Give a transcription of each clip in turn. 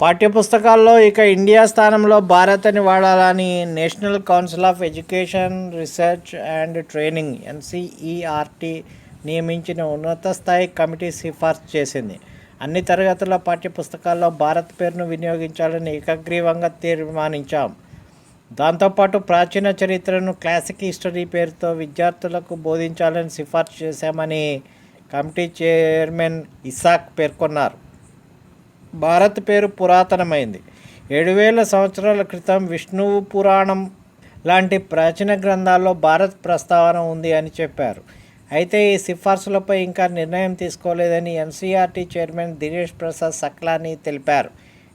పాఠ్యపుస్తకాల్లో ఇక ఇండియా స్థానంలో భారత్ అని వాడాలని national council of education research and training NCERT నియమించిన ఉన్నత స్థాయి కమిటీ సిఫార్సు చేసింది. అన్ని తరగతుల పాఠ్యపుస్తకాల్లో భారత్ పేరును వినియోగించాలని ఏకగ్రీవంగా తీర్మానించాం. దాంతోపాటు ప్రాచీన చరిత్రను క్లాసిక్ హిస్టరీ పేరుతో విద్యార్థులకు బోధించాలని సిఫార్సు చేశామని కమిటీ చైర్మన్ ఇసాక్ పేర్కొన్నారు. భారత్ పేరు పురాతనమైంది. ఏడు వేల సంవత్సరాల క్రితం విష్ణువు పురాణం లాంటి ప్రాచీన గ్రంథాల్లో భారత్ ప్రస్తావన ఉంది అని చెప్పారు. అయితే ఈ సిఫార్సులపై ఇంకా నిర్ణయం తీసుకోలేదని ఎన్సీఆర్టీ చైర్మన్ దినేష్ ప్రసాద్ సక్లాని తెలిపారు.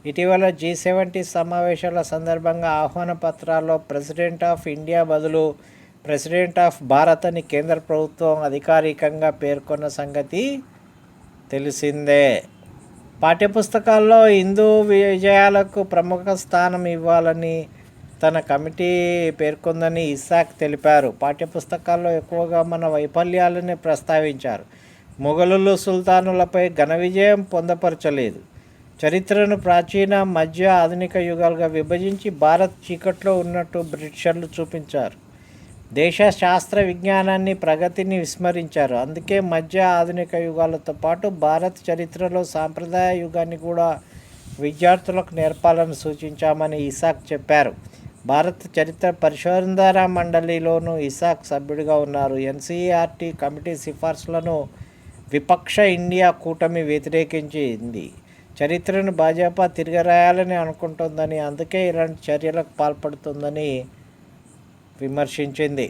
ఇటీవల జీ సెవెంటీ సమావేశాల సందర్భంగా ఆహ్వాన పత్రాల్లో ప్రెసిడెంట్ ఆఫ్ ఇండియా బదులు ప్రెసిడెంట్ ఆఫ్ భారత్ అని కేంద్ర ప్రభుత్వం అధికారికంగా పేర్కొన్న సంగతి తెలిసిందే. పాఠ్యపుస్తకాల్లో హిందూ విజయాలకు ప్రముఖ స్థానం ఇవ్వాలని తన కమిటీ పేర్కొందని ఇసాక్ తెలిపారు. పాఠ్యపుస్తకాల్లో ఎక్కువగా మన వైఫల్యాలని ప్రస్తావించారు. మొఘలులు సుల్తానులపై ఘన విజయం పొందపరచలేదు. చరిత్రను ప్రాచీన మధ్య ఆధునిక యుగాలుగా విభజించి భారత్ చీకట్లో ఉన్నట్టు బ్రిటిషర్లు చూపించారు. దేశ శాస్త్ర విజ్ఞానాన్ని ప్రగతిని విస్మరించారు. అందుకే మధ్య ఆధునిక యుగాలతో పాటు భారత్ చరిత్రలో సాంప్రదాయ యుగాన్ని కూడా విద్యార్థులకు నేర్పాలని సూచించామని ఇసాక్ చెప్పారు. భారత చరిత్ర పరిశోధన మండలిలోనూ ఇసాక్ సభ్యుడిగా ఉన్నారు. ఎన్సీఆర్టీ కమిటీ సిఫార్సులను విపక్ష ఇండియా కూటమి వ్యతిరేకించింది. చరిత్రను భాజపా తిరగరాయాలని అనుకుంటుందని అందుకే ఇలాంటి చర్యలకు పాల్పడుతుందని విమర్శించింది.